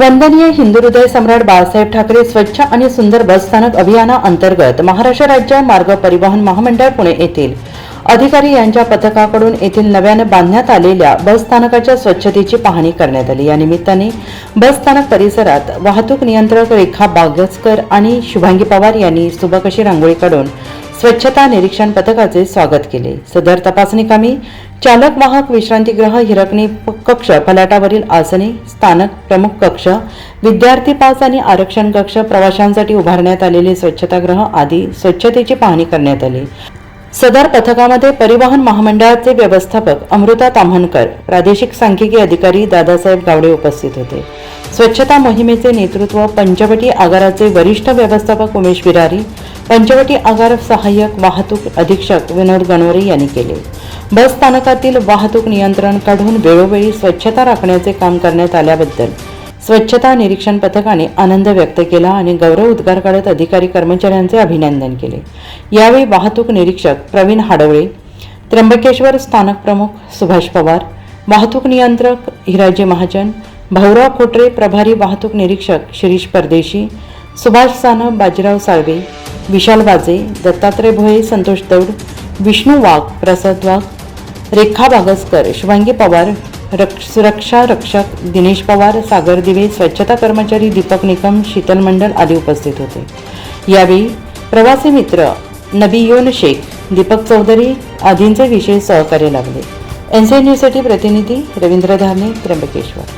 वंदनीय हिंदू हृदय सम्राट बाळासाहेब ठाकरे स्वच्छ आणि सुंदर बसस्थानक अभियाना अभियानाअंतर्गत महाराष्ट्र राज्य मार्ग परिवहन महामंडळ पुणे येथील. अधिकारी यांच्या पथकाकडून येथील नव्याने बांधण्यात आलेल्या बसस्थानकाच्या स्वच्छतेची पाहणी करण्यात आली. या निमित्ताने बसस्थानक परिसरात वाहतूक नियंत्रक रेखा बागसकर आणि शुभांगी पवार यांनी सुबकशी रांगोळी काढून स्वच्छता निरीक्षण पथकाचे स्वागत केले. सदर तपासणी कामी चालक वाहक विश्रांतीगृह हिरकणी कक्ष फलाटावरील आसने स्थानक प्रमुख कक्ष विद्यार्थी पास आणि आरक्षण कक्ष प्रवाशांसाठी उभारण्यात आलेले स्वच्छतागृह आदी स्वच्छतेची पाहणी करण्यात आली. सदर पथकामध्ये परिवहन महामंडळाचे व्यवस्थापक अमृता ताम्हणकर प्रादेशिक सांख्यिकी अधिकारी दादासाहेब गावडे उपस्थित होते. स्वच्छता मोहिमेचे नेतृत्व पंचवटी आगाराचे वरिष्ठ व्यवस्थापक उमेश विरारी पंचवटी आगार सहाय्यक वाहतूक अधीक्षक विनोद गणोरे यांनी केले. बस स्थानकातील वाहतूक नियंत्रण काढून वेळोवेळी स्वच्छता राखण्याचे काम करण्यात आल्याबद्दल स्वच्छता निरीक्षण पथकाने आनंद व्यक्त केला आणि गौरव उद्गार काढत अधिकारी कर्मचाऱ्यांचे अभिनंदन केले. यावेळी वाहतूक निरीक्षक प्रवीण हाडवळे त्र्यंबकेश्वर स्थानक प्रमुख सुभाष पवार वाहतूक नियंत्रक हिराजी महाजन भाऊराव खोटरे प्रभारी वाहतूक निरीक्षक शिरीष परदेशी सुभाष सानप बाजीराव साळवे विशाल वाजे दत्तात्रय भोये संतोष दौड विष्णू वाघ प्रसाद वाघ रेखा बागसकर शुभांगी पवार रक्ष सुरक्षा रक्षक दिनेश पवार सागर दिवे स्वच्छता कर्मचारी दीपक निकम शीतल मंडल आदी उपस्थित होते. यावेळी प्रवासी मित्र नबीयोन शेख दीपक चौधरी आदींचे विशेष सहकार्य लाभले. एन सी न्यूजसाठी प्रतिनिधी रवींद्र धारणे त्र्यंबकेश्वर.